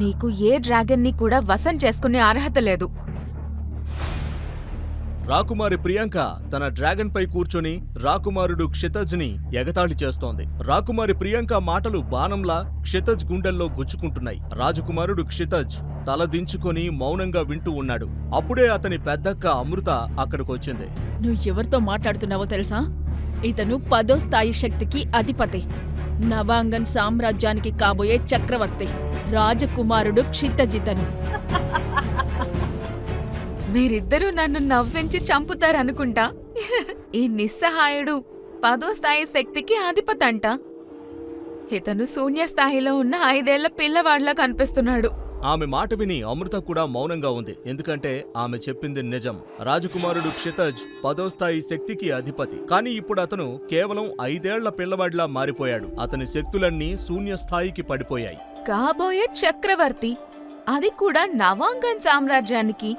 నీకు ఏ డ్రాగన్ని కూడా వశం చేసుకునే అర్హత లేదు. రాకుమారి ప్రియాంక తన డ్రాగన్ పై కూర్చొని రాకుమారుడు క్షితజ్ని ఎగతాళి చేస్తోంది. రాకుమారి ప్రియాంక మాటలు బాణంలా క్షితజ్ గుండెల్లో గుచ్చుకుంటున్నాయి. రాజకుమారుడు క్షితజ్ తల దించుకొని మౌనంగా వింటూ ఉన్నాడు. అప్పుడే అతని పెద్దక్క అమృత అక్కడికొచ్చింది. నువ్వు ఎవరితో మాట్లాడుతున్నావో తెలుసా? ఇతను పదో స్థాయి శక్తికి అధిపతి. నవాంగన్ సామ్రాజ్యానికి కాబోయే చక్రవర్తి రాజకుమారుడు క్షితజితను మీరిద్దరూ నన్ను నవ్వించి చంపుతారనుకుంటా? ఈ నిస్సహాయుడు పదో స్థాయి శక్తికి అధిపతంట ఇతను శూన్య స్థాయిలో ఉన్న ఐదేళ్ళ పిల్లవాడిలా కనిపిస్తున్నాడు. ఆమె మాట విని అమృత కూడా మౌనంగా ఉంది. ఎందుకంటే ఆమె చెప్పింది నిజం. రాజకుమారుడు క్షితజ్ పదో స్థాయి శక్తికి అధిపతి. కానీ ఇప్పుడు అతను కేవలం ఐదేళ్ళ పిల్లవాడిలా మారిపోయాడు. అతని శక్తులన్నీ శూన్య స్థాయికి పడిపోయాయి. కాబోయే చక్రవర్తి. అది కూడా నవాంగన్ సామ్రాజ్యానికి.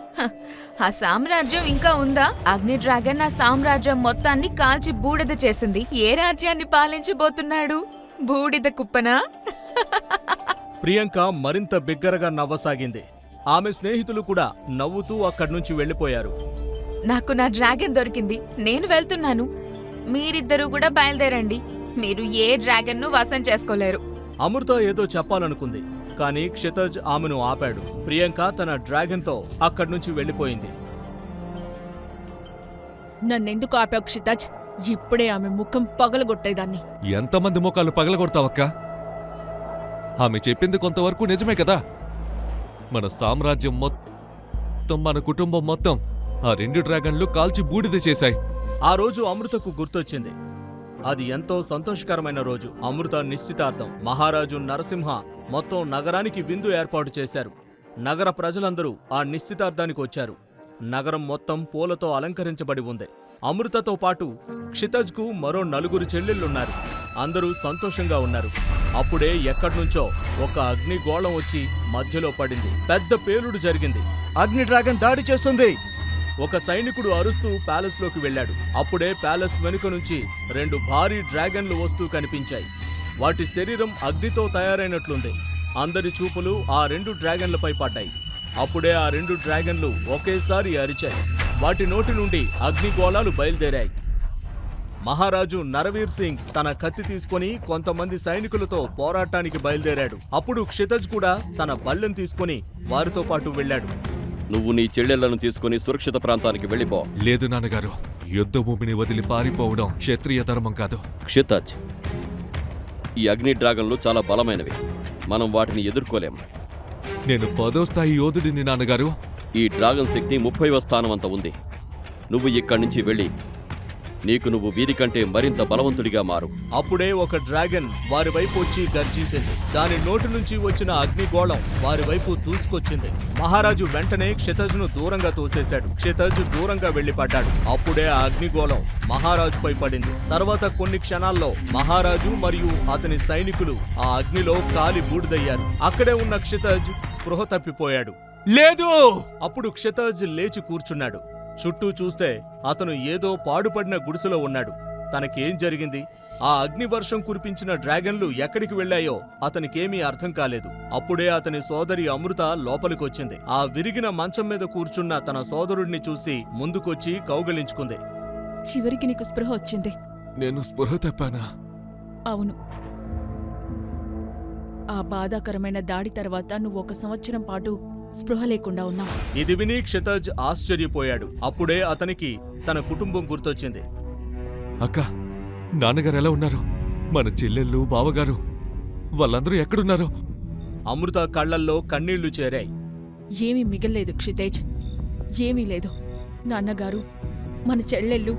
ఆ సామ్రాజ్యం ఇంకా ఉందా? అగ్ని డ్రాగన్ ఆ సామ్రాజ్యం మొత్తాన్ని కాల్చి బూడిద చేసింది. ఏ రాజ్యాన్ని పాలించబోతున్నాడు? బూడిద కుప్పనా? ప్రియాంక మరింత బిగ్గరగా నవ్వసాగింది. ఆమె స్నేహితులు కూడా నవ్వుతూ అక్కడి నుంచి వెళ్ళిపోయారు నాకు నా డ్రాగన్ దొరికింది. నేను వెళ్తున్నాను. మీరిద్దరూ కూడా బయలుదేరండి. మీరు ఏ డ్రాగన్ను వశం చేసుకోలేరు. అమృత ఏదో చెప్పాలనుకుంది కానీ క్షితజ్ ఆమెను ఆపాడు. ప్రియాంక తన డ్రాగన్తో అక్కడి నుంచి వెళ్ళిపోయింది నన్నెందుకు ఆపావు క్షితజ్? ఇప్పుడే ఆమె ముఖం పగలగొట్టేదాన్ని. ఎంతమంది ముఖాలు పగలగొడతావక్క? ఆమె చెప్పింది కొంతవరకు నిజమే కదా? మన సామ్రాజ్యం మొత్తం మన కుటుంబం మొత్తం ఆ రెండు డ్రాగన్లు కాల్చి బూడిద చేశాయి. ఆ రోజు అమృతకు గుర్తొచ్చింది. అది ఎంతో సంతోషకరమైన రోజు. అమృత నిశ్చితార్థం. మహారాజు నరసింహ మొత్తం నగరానికి విందు ఏర్పాటు చేశారు. నగర ప్రజలందరూ ఆ నిశ్చితార్థానికి వచ్చారు. నగరం మొత్తం పూలతో అలంకరించబడి ఉంది. అమృతతో పాటు క్షితజ్కు మరో నలుగురు చెల్లెళ్ళున్నారు. అందరూ సంతోషంగా ఉన్నారు. అప్పుడే ఎక్కడ్నుంచో ఒక అగ్నిగోళం వచ్చి మధ్యలో పడింది. పెద్ద పేలుడు జరిగింది. అగ్ని డ్రాగన్ దాడి చేస్తుంది. ఒక సైనికుడు అరుస్తూ ప్యాలెస్లోకి వెళ్ళాడు. అప్పుడే ప్యాలెస్ వెనుక నుంచి రెండు భారీ డ్రాగన్లు వస్తూ కనిపించాయి. వాటి శరీరం అగ్నితో తయారైనట్లుంది. అందరి చూపులు ఆ రెండు డ్రాగన్లపై పడ్డాయి. అప్పుడే ఆ రెండు డ్రాగన్లు ఒకేసారి అరిచాయి. వాటి నోటి నుండి అగ్నిగోళాలు బయలుదేరాయి. మహారాజు నరవీర్ సింగ్ తన కత్తి తీసుకొని కొంతమంది సైనికులతో పోరాటానికి బయలుదేరాడు. అప్పుడు క్షితజ్ కూడా తన బల్లెం తీసుకొని వారితో పాటు వెళ్ళాడు. నువ్వు నీ చెల్లెళ్ళను తీసుకుని సురక్షిత ప్రాంతానికి వెళ్ళిపో. లేదు నాన్నగారు యుద్ధ భూమిని వదిలి పారిపోవడం క్షత్రియ ధర్మం కాదు. క్షితజ్ ఈ అగ్ని డ్రాగన్లు చాలా బలమైనవి. మనం వాటిని ఎదుర్కోలేం. నేను పదో స్థాయి యోధుడిని నాన్నగారు. ఈ డ్రాగన్ శక్తి ముప్పైవ స్థానం అంత ఉంది. నువ్వు ఇక్కడి నుంచి వెళ్ళి నీకు నువ్వు వీరికంటే మరింత బలవంతుడిగా మారు. అప్పుడే ఒక డ్రాగన్ వారి వైపు వచ్చి గర్జించింది. దాని నోటి నుంచి వచ్చిన అగ్నిగోళం వారి వైపు దూసుకొచ్చింది. మహారాజు వెంటనే క్షితజ్ను దూరంగా తోసేశాడు. క్షితజ్ దూరంగా వెళ్ళి పడ్డాడు అప్పుడే ఆ అగ్నిగోళం మహారాజుపై పడింది. తర్వాత కొన్ని క్షణాల్లో మహారాజు మరియు అతని సైనికులు ఆ అగ్నిలో కాలి బూడిదయ్యారు. అక్కడే ఉన్న క్షితజ్ స్పృహ తప్పిపోయాడు. లేదు! అప్పుడు క్షితజ్ లేచి కూర్చున్నాడు. చుట్టూ చూస్తే అతను ఏదో పాడుపడిన గుడిసెలో ఉన్నాడు. తనకేం జరిగింది? ఆ అగ్నివర్షం కురిపించిన డ్రాగన్లు ఎక్కడికి వెళ్ళాయో అతనికేమీ అర్థం కాలేదు. అప్పుడే అతని సోదరి అమృత లోపలికొచ్చింది. ఆ విరిగిన మంచం మీద కూర్చున్న తన సోదరుడిని చూసి ముందుకొచ్చి కౌగలించుకుంది. చివరికి నీకు స్పృహ వచ్చింది. నేను స్పృహ తప్పానా? అవును. ఆ బాధాకరమైన దాడి తర్వాత నువ్వు ఒక సంవత్సరం పాటు స్పృహ లేకుండా ఉన్నావు ఇది విని క్షితజ్ ఆశ్చర్యపోయాడు. అప్పుడే అతనికి తన కుటుంబం గుర్తొచ్చింది. అక్క నాన్నగారు ఎలా ఉన్నారు? మన చెల్లెళ్ళు బావగారు వాళ్ళందరూ ఎక్కడున్నారు? అమృత కళ్ళల్లో కన్నీళ్ళు చేరాయి. ఏమీ మిగల్లేదు క్షితేజ్. ఏమీ లేదు. నాన్నగారు మన చెల్లెళ్ళు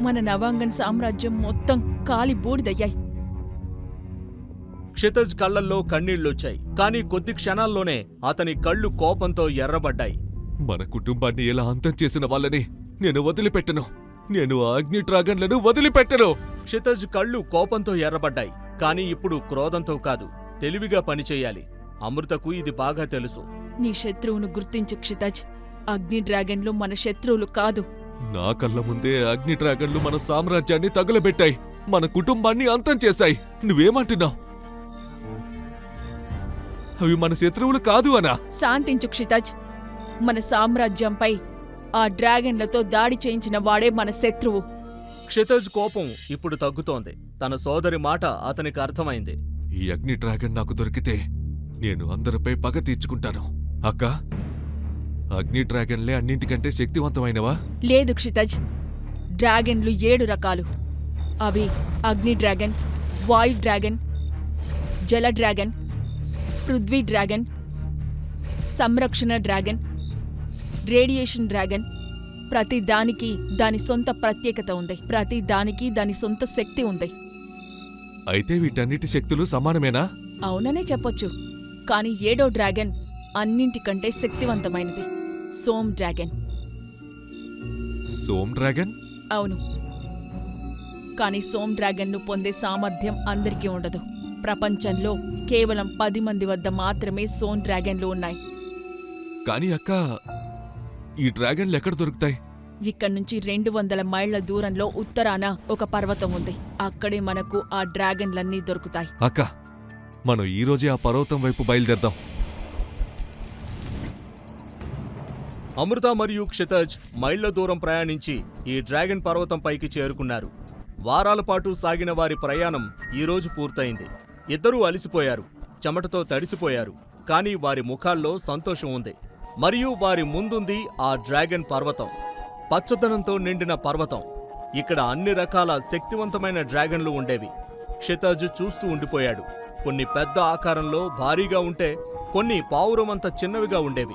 మన నవాంగన్ సామ్రాజ్యం మొత్తం కాలి బూడిదయ్యాయి క్షితజ్ కళ్ళల్లో కన్నీళ్ళొచ్చాయి కానీ కొద్ది క్షణాల్లోనే అతని కళ్ళు కోపంతో ఎర్రబడ్డాయి. మన కుటుంబాన్ని ఎలా అంతం చేసిన వాళ్ళని నేను వదిలిపెట్టను. నేను అగ్ని డ్రాగన్లను వదిలిపెట్టను. క్షితజ్ కళ్ళు కోపంతో ఎర్రబడ్డాయి. కానీ ఇప్పుడు క్రోధంతో కాదు తెలివిగా పనిచేయాలి అమృతకు ఇది బాగా తెలుసు. నీ శత్రువును గుర్తించు క్షితజ్. అగ్ని డ్రాగన్లు మన శత్రువులు కాదు. నా కళ్ళ ముందే అగ్ని డ్రాగన్లు మన సామ్రాజ్యాన్ని తగులబెట్టాయి. మన కుటుంబాన్ని అంతం చేశాయి. నువ్వేమంటున్నావు? అవి మన శత్రువులు కాదు అనా. శాంతించు క్షితజ్. మన సామ్రాజ్యంపై ఆ డ్రాగన్లతో దాడి చేయించిన వాడే మన శత్రువు. క్షితజ్ కోపం ఇప్పుడు తగ్గుతోంది. తన సోదరి మాట అతనికి అర్థమైంది. ఈ అగ్ని డ్రాగన్ నాకు దొరికితే నేను అందరిపై పగ తీర్చుకుంటాను. అక్క అగ్ని డ్రాగన్లే అన్నింటికంటే శక్తివంతమైనవా? లేదు క్షితజ్. డ్రాగన్లు ఏడు రకాలు. అవి అగ్ని డ్రాగన్ వాయు డ్రాగన్ జల డ్రాగన్ పృథ్వీ డ్రాగన్ సంరక్షణ డ్రాగన్ రేడియేషన్ డ్రాగన్. ప్రతి దానికి దాని సొంత ప్రత్యేకత ఉంది. ప్రతి దానికి దాని సొంత శక్తి ఉంది. అయితే వీటన్నిటి శక్తులు సమానమేనా? అవుననే చెప్పొచ్చు. కానీ ఏడో డ్రాగన్ అన్నింటికంటే శక్తివంతమైనది. సోమ్ డ్రాగన్. సోమ్ డ్రాగన్? అవును. కానీ సోమ్ డ్రాగన్ను పొందే సామర్థ్యం అందరికీ ఉండదు. ప్రపంచంలో కేవలం పది మంది వద్ద మాత్రమే సోమ్ డ్రాగన్లు ఉన్నాయి. కానీ అక్క ఈ డ్రాగన్లు ఎక్కడ దొరుకుతాయి? ఇక్కడి నుంచి రెండు వందల మైళ్ళ దూరంలో ఉత్తరాన ఒక పర్వతం ఉంది. అక్కడే మనకు ఆ డ్రాగన్లన్నీ దొరుకుతాయి. అక్క మనం ఈ రోజే ఆ పర్వతం వైపు బయలుదేరదాం. అమృత మరియు క్షితజ్ మైళ్ళ దూరం ప్రయాణించి ఈ డ్రాగన్ పర్వతం పైకి చేరుకున్నారు. వారాల పాటు సాగిన వారి ప్రయాణం ఈ రోజు పూర్తయింది. ఇద్దరూ అలిసిపోయారు. చెమటతో తడిసిపోయారు. కానీ వారి ముఖాల్లో సంతోషం ఉంది. మరియు వారి ముందుంది ఆ డ్రాగన్ పర్వతం. పచ్చదనంతో నిండిన పర్వతం. ఇక్కడ అన్ని రకాల శక్తివంతమైన డ్రాగన్లు ఉండేవి. క్షితజ్ చూస్తూ ఉండిపోయాడు. కొన్ని పెద్ద ఆకారంలో భారీగా ఉంటే కొన్ని పావురమంత చిన్నవిగా ఉండేవి.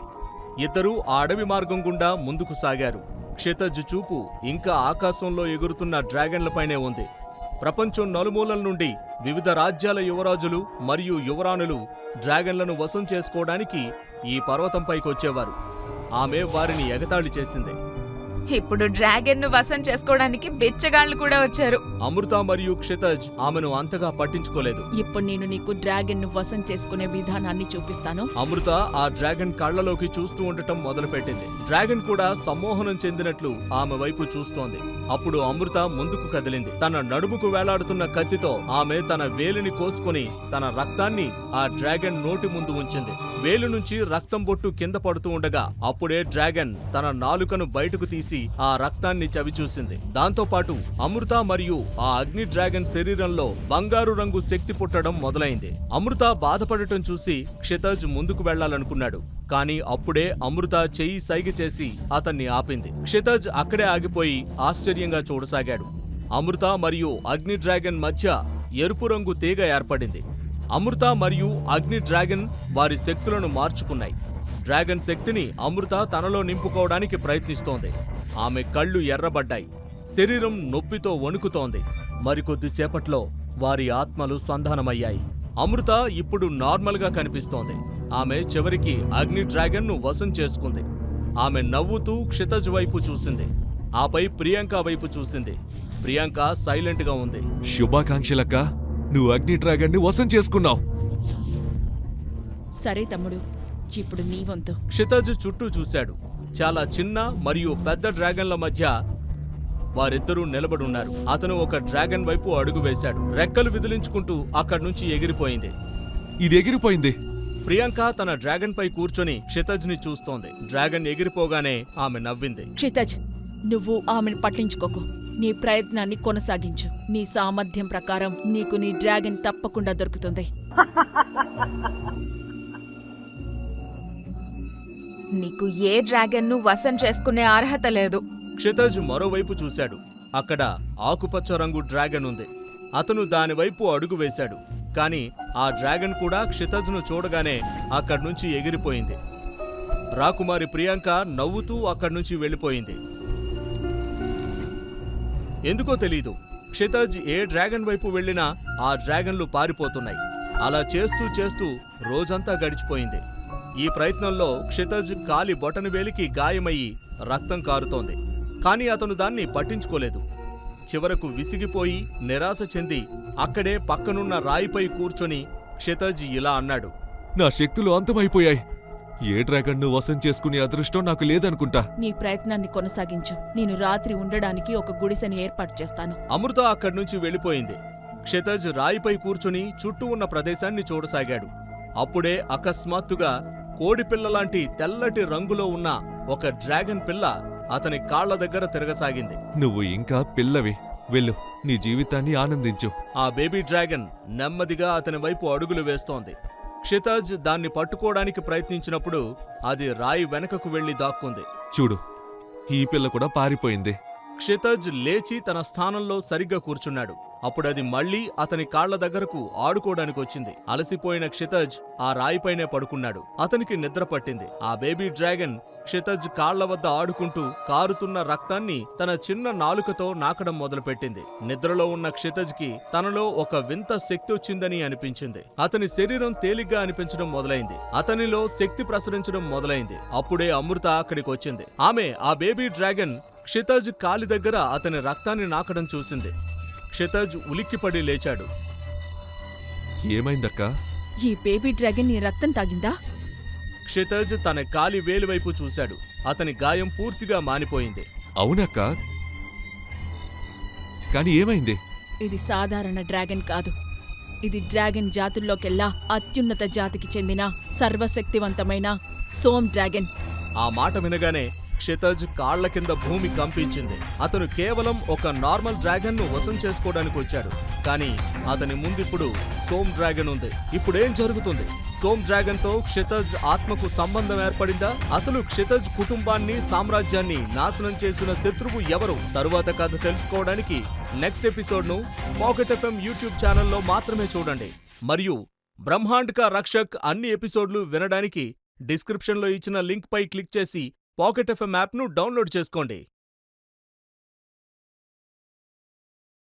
ఇద్దరూ ఆ అడవి మార్గం గుండా ముందుకు సాగారు. క్షితజ్ చూపు ఇంకా ఆకాశంలో ఎగురుతున్న డ్రాగన్లపైనే ఉంది. ప్రపంచం నలుమూలల నుండి వివిధ రాజ్యాల యువరాజులు మరియు యువరాణులు డ్రాగన్లను వశం చేసుకోవడానికి ఈ పర్వతంపైకి వచ్చేవారు ఆమె వారిని ఎగతాళి చేసింది. ఇప్పుడు డ్రాగన్ను వశం చేసుకోవడానికి బిచ్చగాళ్ళు కూడా వచ్చారు. అమృత మరియు క్షితజ్ ఆమెను అంతగా పట్టించుకోలేదు. ఇప్పుడు నేను నీకు డ్రాగన్ను వశం చేసుకునే విధానాన్ని చూపిస్తాను. అమృత ఆ డ్రాగన్ కళ్ళలోకి చూస్తూ ఉండటం మొదలుపెట్టింది. డ్రాగన్ కూడా సమ్మోహనం చెందినట్లు ఆమె వైపు చూస్తోంది. అప్పుడు అమృత ముందుకు కదిలింది. తన నడుముకు వేలాడుతున్న కత్తితో ఆమె తన వేలిని కోసుకొని తన రక్తాన్ని ఆ డ్రాగన్ నోటి ముందు ఉంచింది. వేలు నుంచి రక్తం బొట్టు కింద పడుతూ ఉండగా అప్పుడే డ్రాగన్ తన నాలుకను బయటకు తీసి ఆ రక్తాన్ని చవిచూసింది. దాంతో పాటు అమృత మరియు ఆ అగ్ని డ్రాగన్ శరీరంలో బంగారు రంగు శక్తి పుట్టడం మొదలైంది. అమృత బాధపడటం చూసి క్షితజ్ ముందుకు వెళ్ళాలనుకున్నాడు కానీ అప్పుడే అమృత చెయ్యి సైగ చేసి అతన్ని ఆపింది. క్షితజ్ అక్కడే ఆగిపోయి ఆశ్చర్యంగా చూడసాగాడు. అమృత మరియు అగ్ని డ్రాగన్ మధ్య ఎరుపు రంగు తీగ ఏర్పడింది. అమృత మరియు అగ్ని డ్రాగన్ వారి శక్తులను మార్చుకున్నాయి. డ్రాగన్ శక్తిని అమృత తనలో నింపుకోవడానికి ప్రయత్నిస్తోంది. ఆమె కళ్ళు ఎర్రబడ్డాయి. శరీరం నొప్పితో వణుకుతోంది. మరికొద్దిసేపట్లో వారి ఆత్మలు సంధానమయ్యాయి. అమృత ఇప్పుడు నార్మల్గా కనిపిస్తోంది. ఆమె చివరికి అగ్ని డ్రాగన్ను వశం చేసుకుంది. ఆమె నవ్వుతూ క్షితజ్ వైపు చూసింది. ఆపై ప్రియాంక వైపు చూసింది. ప్రియాంక సైలెంట్గా ఉంది. శుభాకాంక్షలక్క. నువ్వు అగ్ని డ్రాగన్ని వశం చేసుకున్నావు. సరే తమ్ముడు ఇప్పుడు నీ వంతు. క్షితజ్ చుట్టూ చూశాడు. చాలా చిన్న మరియు పెద్ద డ్రాగన్ల మధ్య వారిద్దరూ నిలబడున్నారు అతను ఒక డ్రాగన్ వైపు అడుగు వేశాడు. రెక్కలు విదిలించుకుంటూ అక్కడి నుంచి ఎగిరిపోయింది. ఇది ఎగిరిపోయింది. ప్రియాంక తన డ్రాగన్ పై కూర్చొని క్షితజ్ని చూస్తోంది. డ్రాగన్ ఎగిరిపోగానే ఆమె నవ్వింది. క్షితజ్ నువ్వు ఆమెను పట్టించుకోకు. నీ ప్రయత్నాన్ని కొనసాగించు. నీ సామర్థ్యం ప్రకారం నీకు నీ డ్రాగన్ తప్పకుండా దొరుకుతుంది. నీకు ఏ డ్రాగన్ను వశం చేసుకునే అర్హత లేదు. క్షితజ్ మరోవైపు చూశాడు. అక్కడ ఆకుపచ్చ రంగు డ్రాగన్ ఉంది. అతను దానివైపు అడుగు వేశాడు. కానీ ఆ డ్రాగన్ కూడా క్షితజ్ను చూడగానే అక్కడి నుంచి ఎగిరిపోయింది. రాకుమారి ప్రియాంక నవ్వుతూ అక్కడి నుంచి వెళ్ళిపోయింది. ఎందుకో తెలీదు. క్షితజ్ ఏ డ్రాగన్ వైపు వెళ్ళినా ఆ డ్రాగన్లు పారిపోతున్నాయి. అలా చేస్తూ చేస్తూ రోజంతా గడిచిపోయింది. ఈ ప్రయత్నంలో క్షితజ్ కాలి బొటన వేలికి గాయమయ్యి రక్తం కారుతోంది. కానీ అతను దాన్ని పట్టించుకోలేదు. చివరకు విసిగిపోయి నిరాశ చెంది అక్కడే పక్కనున్న రాయిపై కూర్చొని క్షితజ్ ఇలా అన్నాడు. నా శక్తులు అంతమైపోయాయి. ఏ డ్రాగన్ను వశం చేసుకునే అదృష్టం నాకు లేదనుకుంటా. నీ ప్రయత్నాన్ని కొనసాగించు. నేను రాత్రి ఉండడానికి ఒక గుడిసెని ఏర్పాటు చేస్తాను. అమృత అక్కడి నుంచి వెళ్ళిపోయింది. క్షితజ్ రాయిపై కూర్చుని చుట్టూ ఉన్న ప్రదేశాన్ని చూడసాగాడు. అప్పుడే అకస్మాత్తుగా కోడిపిల్ల లాంటి తెల్లటి రంగులో ఉన్న ఒక డ్రాగన్ పిల్ల అతని కాళ్ళ దగ్గర తిరగసాగింది. నువ్వు ఇంకా పిల్లవి. వెళ్ళు నీ జీవితాన్ని ఆనందించు. ఆ బేబీ డ్రాగన్ నెమ్మదిగా అతని వైపు అడుగులు వేస్తోంది. క్షితజ్ దాన్ని పట్టుకోవడానికి ప్రయత్నించినప్పుడు అది రాయి వెనకకు వెళ్ళి దాక్కుంది. చూడు ఈ పిల్ల కూడా పారిపోయింది. క్షితజ్ లేచి తన స్థానంలో సరిగ్గా కూర్చున్నాడు. అప్పుడది మళ్ళీ అతని కాళ్ళ దగ్గరకు ఆడుకోవడానికి వచ్చింది. అలసిపోయిన క్షితజ్ ఆ రాయిపైనే పడుకున్నాడు. అతనికి నిద్ర పట్టింది. ఆ బేబీ డ్రాగన్ క్షితజ్ కాళ్ళ వద్ద ఆడుకుంటూ కారుతున్న రక్తాన్ని తన చిన్న నాలుకతో నాకడం మొదలుపెట్టింది. నిద్రలో ఉన్న క్షితజ్కి తనలో ఒక వింత శక్తి వచ్చిందని అనిపించింది. అతని శరీరం తేలిగ్గా అనిపించడం మొదలైంది. అతనిలో శక్తి ప్రసరించడం మొదలైంది. అప్పుడే అమృత అక్కడికి వచ్చింది ఆమె ఆ బేబీ డ్రాగన్ క్షితజ్ కాలి దగ్గర అతని రక్తాన్ని నాకడం చూసింది. క్షితజ్ ఉలిక్కిపడి లేచాడు. ఏమైందక్కా? ఈ బేబీ డ్రాగన్ నీ రక్తం తాగిందా? క్షితజ్ తన కాలి వేలు వైపు చూశాడు. అతని గాయం పూర్తిగా మానిపోయింది. అవునక్క. కానీ ఏమైంది? ఇది సాధారణ డ్రాగన్ కాదు. ఇది డ్రాగన్ జాతుల్లోకెల్లా అత్యున్నత జాతికి చెందిన సర్వశక్తివంతమైన సోమ్ డ్రాగన్. ఆ మాట వినగానే క్షితజ్ కాళ్ళ కింద భూమి కంపించింది. అతను కేవలం ఒక నార్మల్ డ్రాగన్ను వశం చేసుకోవడానికి వచ్చాడు. కానీ అతని ముందిప్పుడు సోమ్ డ్రాగన్ ఉంది. ఇప్పుడేం జరుగుతుంది? సోమ్ డ్రాగన్తో క్షితజ్ ఆత్మకు సంబంధం ఏర్పడిందా? అసలు క్షితజ్ కుటుంబాన్ని సామ్రాజ్యాన్ని నాశనం చేసిన శత్రువు ఎవరు? తరువాత కథ తెలుసుకోవడానికి నెక్స్ట్ ఎపిసోడ్ను పాకెట్ ఎఫ్ఎం యూట్యూబ్ ఛానల్లో మాత్రమే చూడండి. మరియు బ్రహ్మాండ్ కా రక్షక్ అన్ని ఎపిసోడ్లు వినడానికి డిస్క్రిప్షన్లో ఇచ్చిన లింక్ పై క్లిక్ చేసి పాకెట్ ఎఫ్ఎం యాప్ను డౌన్లోడ్ చేసుకోండి.